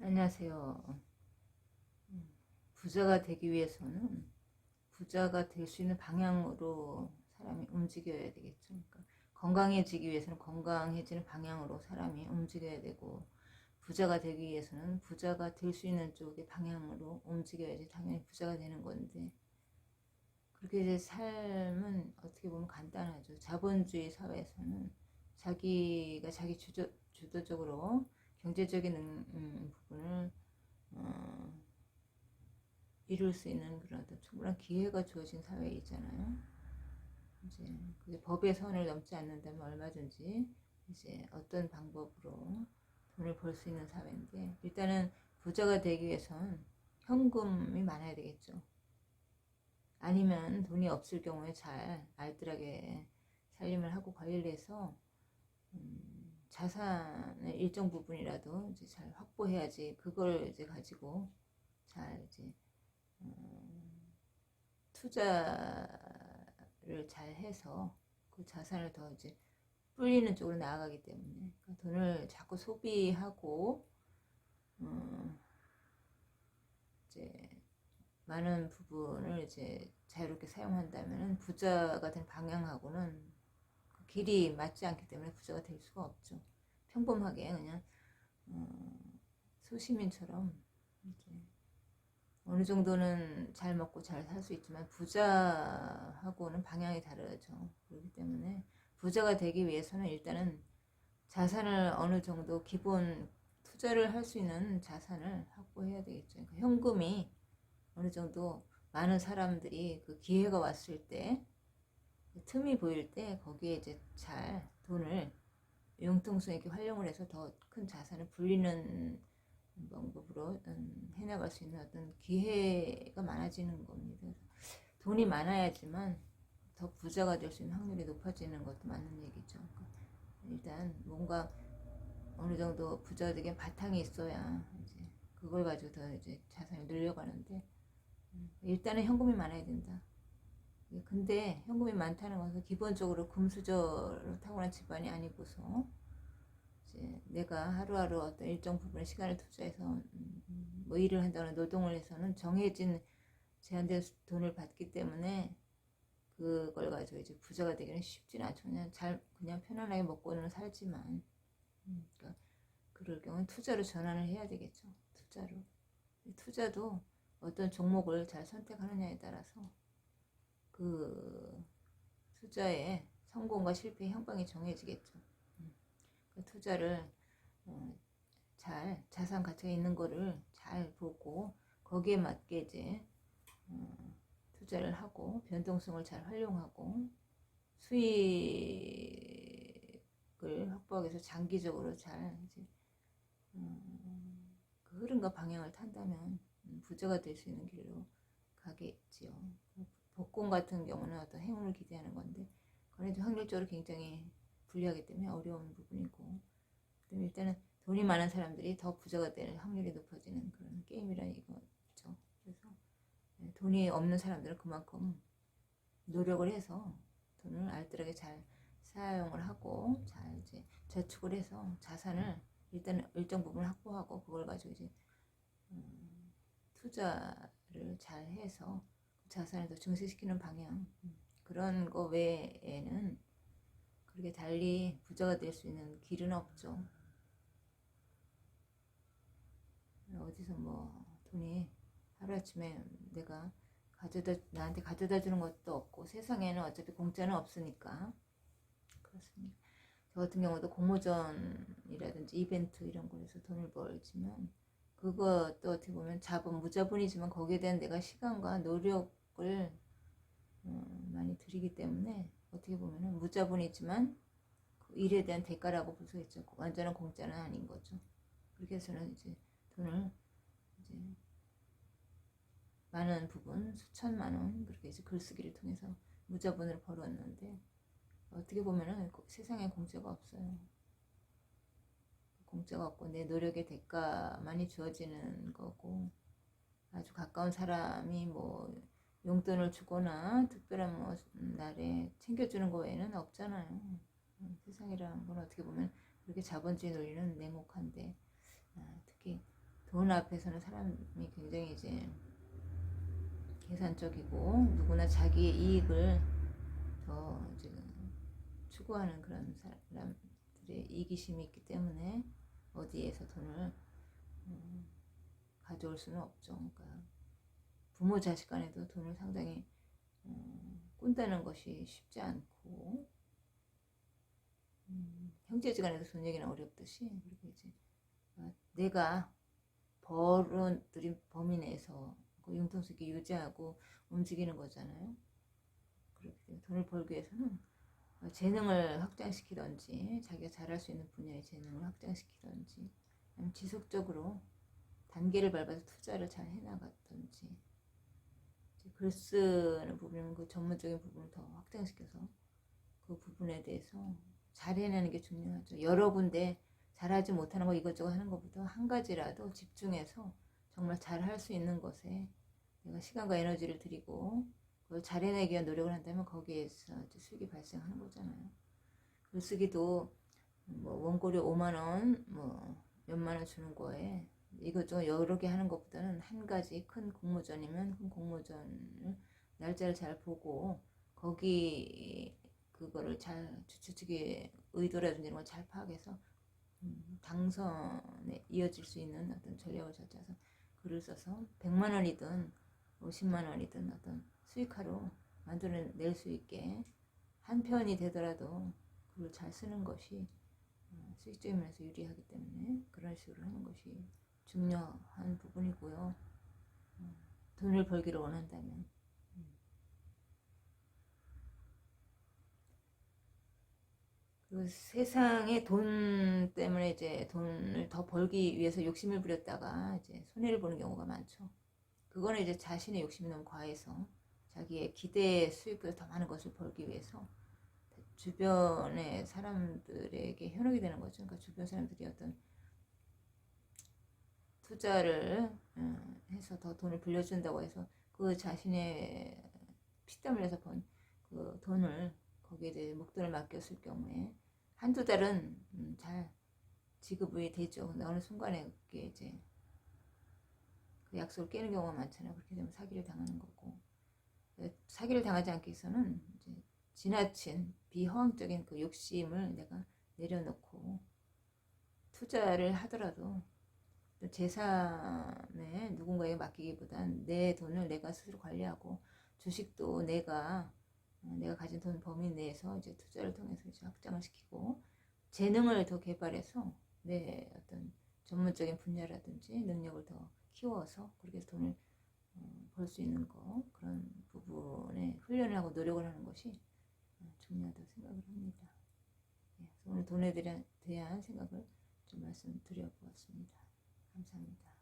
안녕하세요. 음, 부자가 되기 위해서는 부자가 될 수 있는 방향으로 사람이 움직여야 되겠죠. 그러니까 건강해지기 위해서는 건강해지는 방향으로 사람이 움직여야 되고 부자가 되기 위해서는 부자가 될 수 있는 쪽의 방향으로 움직여야지 당연히 부자가 되는 건데 그렇게 이제 삶은 어떻게 보면 간단하죠. 자본주의 사회에서는 자기가 자기 주도, 주도적으로 경제적인 음, 음, 부분을 어, 이룰 수 있는 그런 어떤 충분한 기회가 주어진 사회이잖아요. 이제 그게 법의 선을 넘지 않는다면 얼마든지 이제 어떤 방법으로 돈을 벌 수 있는 사회인데 일단은 부자가 되기 위해선 현금이 많아야 되겠죠. 아니면 돈이 없을 경우에 잘 알뜰하게 살림을 하고 관리를 해서 음, 자산의 일정 부분이라도 이제 잘 확보해야지 그걸 이제 가지고 잘 이제 음, 투자를 잘 해서 그 자산을 더 이제 불리는 쪽으로 나아가기 때문에 그러니까 돈을 자꾸 소비하고 음, 이제 많은 부분을 이제 자유롭게 사용한다면 부자가 된 방향하고는 그 길이 맞지 않기 때문에 부자가 될 수가 없죠. 평범하게 그냥 어, 소시민처럼 어느 정도는 잘 먹고 잘 살 수 있지만 부자하고는 방향이 다르죠. 그렇기 때문에 부자가 되기 위해서는 일단은 자산을 어느 정도 기본 투자를 할 수 있는 자산을 확보해야 되겠죠. 그러니까 현금이 어느 정도 많은 사람들이 그 기회가 왔을 때 틈이 보일 때 거기에 이제 잘 돈을 융통성 있게 활용을 해서 더 큰 자산을 불리는 방법으로 음, 해나갈 수 있는 어떤 기회가 많아지는 겁니다. 돈이 많아야지만 더 부자가 될 수 있는 확률이 높아지는 것도 맞는 얘기죠. 그러니까 일단 뭔가 어느 정도 되기 바탕이 있어야 이제 그걸 가지고 더 이제 자산을 늘려가는데 음, 일단은 현금이 많아야 된다. 예, 근데 현금이 많다는 것은 기본적으로 금수저로 타고난 집안이 아니고서 이제 내가 하루하루 어떤 일정 부분의 시간을 투자해서 음, 뭐 일을 한다거나 노동을 해서는 정해진 제한된 돈을 받기 때문에 그걸 가지고 이제 부자가 되기는 쉽지는 않죠. 그냥 잘 그냥 편안하게 먹고는 살지만 음, 그러니까 그럴 경우는 투자로 전환을 해야 되겠죠. 투자로 투자도 어떤 종목을 잘 선택하느냐에 따라서 그 투자의 성공과 실패의 형방이 정해지겠죠. 그 투자를 어, 잘 자산 가치가 있는 거를 잘 보고 거기에 맞게 이제 어, 투자를 하고 변동성을 잘 활용하고 수익을 확보하기 위해서 장기적으로 잘 이제 음, 그 흐름과 방향을 탄다면 부자가 될 수 있는 길로 가겠지요. 복권 같은 경우는 어떤 행운을 기대하는 건데 그래도 확률적으로 굉장히 불리하기 때문에 어려운 부분이고 그다음에 일단은 돈이 많은 사람들이 더 부자가 될 확률이 높아지는 그런 게임이라 이거죠. 그래서 네, 돈이 없는 사람들은 그만큼 노력을 해서 돈을 알뜰하게 잘 사용을 하고 잘 이제 저축을 해서 자산을 일단 일정 부분 확보하고 그걸 가지고 이제 음, 투자를 잘 해서 자산을 더 증식시키는 방향 음, 그런 거 외에는 그렇게 달리 부자가 될 수 있는 길은 없죠. 어디서 뭐 돈이 하루아침에 내가 가져다 나한테 가져다 주는 것도 없고 세상에는 어차피 공짜는 없으니까 그렇습니다. 저 같은 경우도 공모전이라든지 이벤트 이런 거에서 돈을 벌지만 그것도 어떻게 보면 자본 무자본이지만 거기에 대한 내가 시간과 노력 을 어, 많이 들이기 때문에 어떻게 보면 무자본이지만 그 일에 대한 대가라고 볼 수 있죠. 완전한 공짜는 아닌 거죠. 그렇게 해서는 이제 돈을 이제 많은 부분 수천만 원 그렇게 이제 글쓰기를 통해서 무자본으로 벌었는데 어떻게 보면은 세상에 공짜가 없어요. 공짜가 없고 내 노력의 대가만이 주어지는 거고 아주 가까운 사람이 뭐 용돈을 주거나 특별한 뭐 날에 챙겨주는 거 외에는 없잖아요. 음, 세상이라는 건 어떻게 보면 그렇게 자본주의 논리는 냉혹한데 아, 특히 돈 앞에서는 사람이 굉장히 이제 계산적이고 누구나 자기의 이익을 더 이제 추구하는 그런 사람들의 이기심이 있기 때문에 어디에서 돈을 음, 가져올 수는 없죠. 그러니까 부모 자식 간에도 돈을 상당히 음, 꾼다는 것이 쉽지 않고 음, 형제지간에도 돈 얘기는 어렵듯이 그리고 이제 아, 내가 벌어들인 범위 내에서 그 융통스럽게 유지하고 움직이는 거잖아요. 그렇기 돈을 벌기 위해서는 재능을 확장시키던지 자기가 잘할 수 있는 분야의 재능을 확장시키던지 지속적으로 단계를 밟아서 투자를 잘 해나갔던지 글 쓰는 부분은 그 전문적인 부분을 더 확장시켜서 그 부분에 대해서 잘 해내는 게 중요하죠. 여러 군데 잘하지 못하는 거 이것저것 하는 것보다 한 가지라도 집중해서 정말 잘 할 수 있는 것에 내가 시간과 에너지를 들이고 그걸 잘 해내기 위한 노력을 한다면 거기에서 수익이 발생하는 거잖아요. 글쓰기도 뭐 원고료 5만 원, 뭐 몇만 원 주는 거에 이것저것 여러 개 하는 것보다는 한 가지 큰 공모전이면 큰 공모전을 날짜를 잘 보고 거기 그거를 잘 주최 측의 의도라든지 이런 걸 잘 파악해서 음, 당선에 이어질 수 있는 어떤 전략을 잘 짜서 글을 써서 100만 원이든 50만 원이든 어떤 수익화로 만들어낼 수 있게 한 편이 되더라도 그걸 잘 쓰는 것이 어, 수익적인 면에서 유리하기 때문에 그런 식으로 하는 것이 중요한 부분이고요. 어, 돈을 벌기를 원한다면 그 세상에 돈 때문에 이제 돈을 더 벌기 위해서 욕심을 부렸다가 이제 손해를 보는 경우가 많죠. 그거는 이제 자신의 욕심이 너무 과해서 자기의 기대 수익보다 더 많은 것을 벌기 위해서 주변의 사람들에게 현혹이 되는 거죠. 그러니까 주변 사람들이 어떤 투자를 어, 해서 더 돈을 빌려준다고 해서 그 자신의 피땀 흘려서 번 그 돈을 거기에 대해 목돈을 맡겼을 경우에 한두 달은 음, 잘 지급이 되죠. 근데 어느 순간에 그게 이제 그 약속을 깨는 경우가 많잖아요. 그렇게 되면 사기를 당하는 거고 사기를 당하지 않기 위해서는 이제 지나친 비허황적인 그 욕심을 내가 내려놓고 투자를 하더라도 재산에 누군가에게 맡기기보단 내 돈을 내가 스스로 관리하고 주식도 내가 어, 내가 가진 돈 범위 내에서 이제 투자를 통해서 이제 확장을 시키고 재능을 더 개발해서 내 어떤 전문적인 분야라든지 능력을 더 키워서 그렇게 해서 돈을 어, 벌수 있는 거 그런 부분에 훈련을 하고 노력을 하는 것이 어, 중요하다고 생각을 합니다. 예, 오늘 돈에 대한 생각을 좀 말씀드려 보았습니다. 감사합니다.